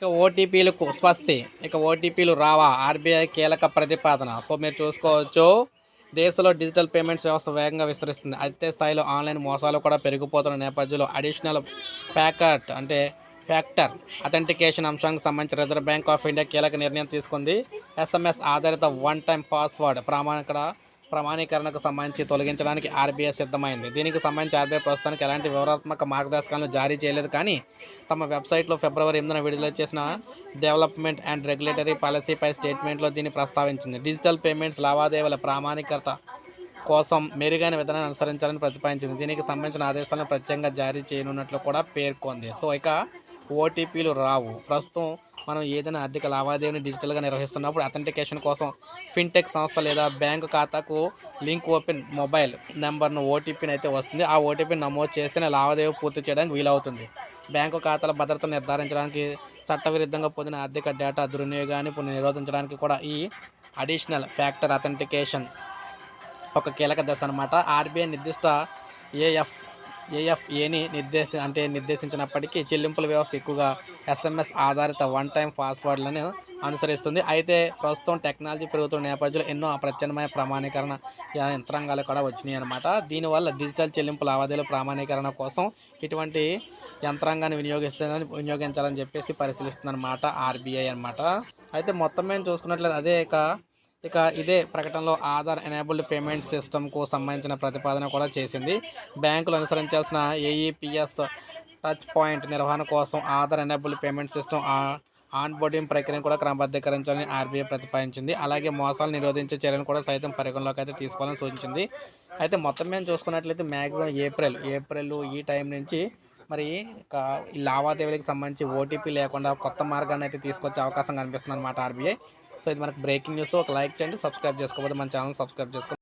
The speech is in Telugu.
ఇక ఓటీపీలకు స్వస్తి. ఇక ఓటీపీలు రావా? ఆర్బీఐ కీలక ప్రతిపాదన. సో మీరు చూసుకోవచ్చు. దేశంలో డిజిటల్ పేమెంట్స్ వ్యవస్థ వేగంగా విస్తరిస్తుంది. అదే స్థాయిలో ఆన్లైన్ మోసాలు కూడా పెరిగిపోతున్న నేపథ్యంలో అడిషనల్ ప్యాకట్ అంటే ఫ్యాక్టర్ అథెంటికేషన్ అంశానికి సంబంధించి రిజర్వ్ బ్యాంక్ ఆఫ్ ఇండియా కీలక నిర్ణయం తీసుకుంది. ఎస్ఎంఎస్ ఆధారిత వన్ టైం పాస్వర్డ్. ప్రామాణిక ప్రమాణీకరణకు సంబంధించి తొలగించడానికి ఆర్బీఐ సిద్ధమైంది. దీనికి సంబంధించి ఆర్బీఐ ప్రస్తుతానికి ఎలాంటి వివరాత్మక మార్గదర్శకాలను జారీ చేయలేదు. కానీ తమ వెబ్సైట్లో ఫిబ్రవరి ఎనిమిదిన విడుదల చేసిన డెవలప్మెంట్ అండ్ రెగ్యులేటరీ పాలసీపై స్టేట్మెంట్లో దీన్ని ప్రస్తావించింది. డిజిటల్ పేమెంట్స్ లావాదేవీల ప్రామాణికత కోసం మెరుగైన విధానాన్ని అనుసరించాలని ప్రతిపాదించింది. దీనికి సంబంధించిన ఆదేశాలను ప్రత్యేకంగా జారీ చేయనున్నట్లు కూడా పేర్కొంది. సో ఇక ఓటీపీలు రావు. ప్రస్తుతం మనం ఏదైనా ఆర్థిక లావాదేవీని డిజిటల్గా నిర్వహిస్తున్నప్పుడు అథెంటికేషన్ కోసం ఫిన్టెక్ సంస్థ లేదా బ్యాంకు ఖాతాకు లింక్ ఓపెన్ మొబైల్ నెంబర్ను ఓటీపీని అయితే వస్తుంది. ఆ ఓటీపీని నమోదు చేస్తేనే లావాదేవీ పూర్తి చేయడానికి వీలవుతుంది. బ్యాంకు ఖాతాల భద్రతను నిర్ధారించడానికి చట్టవిరుద్ధంగా పొందిన ఆర్థిక డేటా దుర్వినియోగాన్ని నిరోధించడానికి కూడా ఈ అడిషనల్ ఫ్యాక్టర్ అథెంటికేషన్ ఒక కీలక దశ అనమాట ఆర్బీఐ నిర్దిష్ట ఏఎఫ్ ఏఎఫ్ఏని నిర్దేశ అంటే నిర్దేశించినప్పటికీ చెల్లింపుల వ్యవస్థ ఎక్కువగా ఎస్ఎంఎస్ ఆధారిత వన్ టైం పాస్వర్డ్లను అనుసరిస్తుంది. అయితే ప్రస్తుతం టెక్నాలజీ పెరుగుతున్న నేపథ్యంలో ఎన్నో ప్రత్యామ్నాయ ప్రమాణీకరణ యంత్రాంగాలు కూడా వచ్చినాయి అనమాట దీనివల్ల డిజిటల్ చెల్లింపు లావాదేవీల ప్రామాణీకరణ కోసం ఇటువంటి యంత్రాంగాన్ని వినియోగిస్తుందని వినియోగించాలని చెప్పేసి పరిశీలిస్తుంది అనమాట ఆర్బీఐ అనమాట అయితే మొత్తం మేము చూసుకున్నట్లయితే అదే ఇక ఇక ఇదే ప్రకటనలో ఆధార్ ఎనేబుల్డ్ పేమెంట్ సిస్టమ్కు సంబంధించిన ప్రతిపాదన కూడా చేసింది. బ్యాంకులు అనుసరించాల్సిన ఏఈపిఎస్ టచ్ పాయింట్ నిర్వహణ కోసం Aadhaar enabled payment system onboarding ప్రక్రియను కూడా క్రమబద్ధీకరించాలని ఆర్బీఐ ప్రతిపాదించింది. అలాగే మోసాలు నిరోధించే చర్యలను కూడా సైతం పరిగణలోకి అయితే తీసుకోవాలని సూచించింది. అయితే మొత్తం మేము చూసుకున్నట్లయితే మ్యాక్సిమం ఏప్రిల్ ఏప్రిల్ ఈ టైం నుంచి మరి లావాదేవీలకు సంబంధించి ఓటీపీ లేకుండా కొత్త మార్గాన్ని అయితే తీసుకొచ్చే అవకాశం కనిపిస్తుంది అనమాట ఆర్బీఐ. సో ఇది మనకు బ్రేకింగ్ న్యూస్ ఒక లైక్ చేయండి సబ్స్క్రైబ్ చేసుకోకపోతే మన ఛానల్ సబ్స్క్రైబ్ చేసుకోండి